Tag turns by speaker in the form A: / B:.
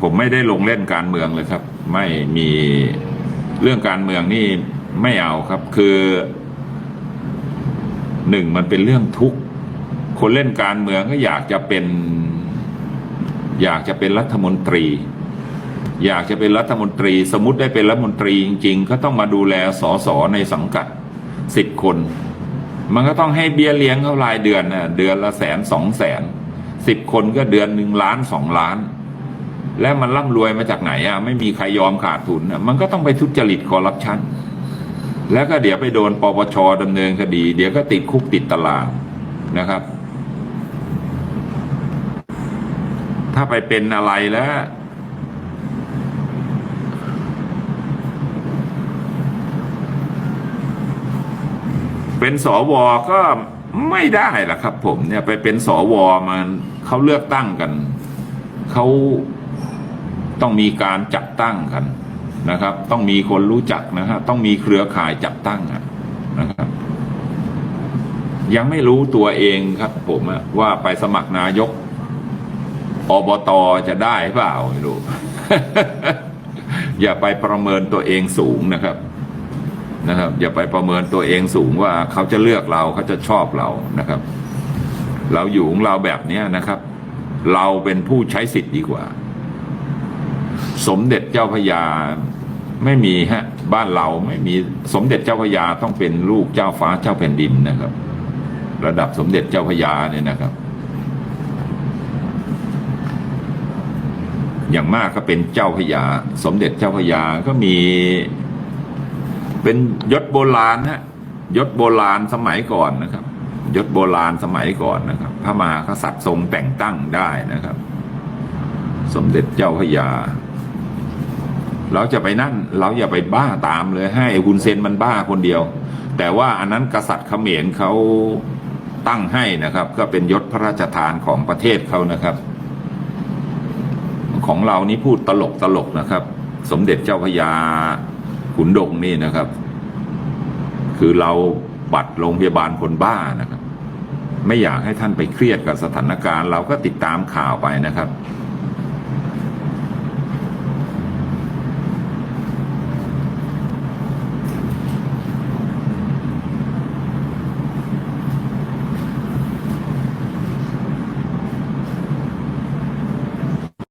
A: ผมไม่ได้ลงเล่นการเมืองเลยครับ ไม่มีเรื่องการเมืองนี่ไม่เอาครับ คือหนึ่งมันเป็นเรื่องทุกข์คนเล่นการเมืองก็อยากจะเป็น อยากจะเป็นรัฐมนตรี อยากจะเป็นรัฐมนตรี สมมติได้เป็นรัฐมนตรีจริง ๆ ก็ต้องมาดูแลสสในสังกัดสิบคน มันก็ต้องให้เบี้ยเลี้ยงเขารายเดือนน่ะเดือนละแสนสองแสนสิบคนก็เดือนหนึ่งล้านสองล้าน แล้วมันร่ำรวยมาจากไหนอะไม่มีใครยอมขาดทุนอะมันก็ต้องไปทุจริตคอร์รัปชันแล้วก็เดี๋ยวไปโดนปปชดำเนินคดี เดี๋ยวก็ติดคุกติดตารางนะครับ ถ้าไปเป็นอะไรแล้ว เป็นสวก็ไม่ได้ล่ะครับ ผมเนี่ยไปเป็นสวมันเขาเลือกตั้งกันเขา ต้องมีการจัดตั้งกันนะครับ ต้องมีคนรู้จักนะครับต้องมีเครือข่ายจัดตั้งอะนะครับ ยังไม่รู้ตัวเองครับผมว่าไปสมัครนายกอบตจะได้เปล่าไม่รู้ อย่าไปประเมินตัวเองสูงนะครับนะครับ อย่าไปประเมินตัวเองสูงว่าเขาจะเลือกเราเขาจะชอบเรานะครับ เราอยู่ของเราแบบนี้นะครับ เราเป็นผู้ใช้สิทธิ์ดีกว่า สมเด็จเจ้าพระยาไม่มีฮะบ้านเราไม่มีสมเด็จเจ้าพระยาต้องเป็นลูกเจ้าฟ้าเจ้าแผ่นดินนะครับ ระดับสมเด็จเจ้าพระยาเนี่ยนะครับ อย่างมากก็เป็นเจ้าพระยา สมเด็จเจ้าพระยาก็มี เป็นยศโบราณฮะยศโบราณสมัยก่อนนะครับ ยศโบราณสมัยก่อนนะครับ พระมหากษัตริย์ทรงแต่งตั้งได้นะครับ สมเด็จเจ้าพระยา เราจะไปนั่นเราอย่าไปบ้าตามเลยให้คุณเซนมันบ้าคนเดียว แต่ว่าอันนั้นกษัตริย์เขมรเขาตั้งให้นะครับ ก็เป็นยศพระราชทานของประเทศเขานะครับ ของเรานี่พูดตลกตลกนะครับ สมเด็จเจ้าพระยาขุนดงนี่นะครับ คือเราบัตรโรงพยาบาลคนบ้านะครับ ไม่อยากให้ท่านไปเครียดกับสถานการณ์ เราก็ติดตามข่าวไปนะครับ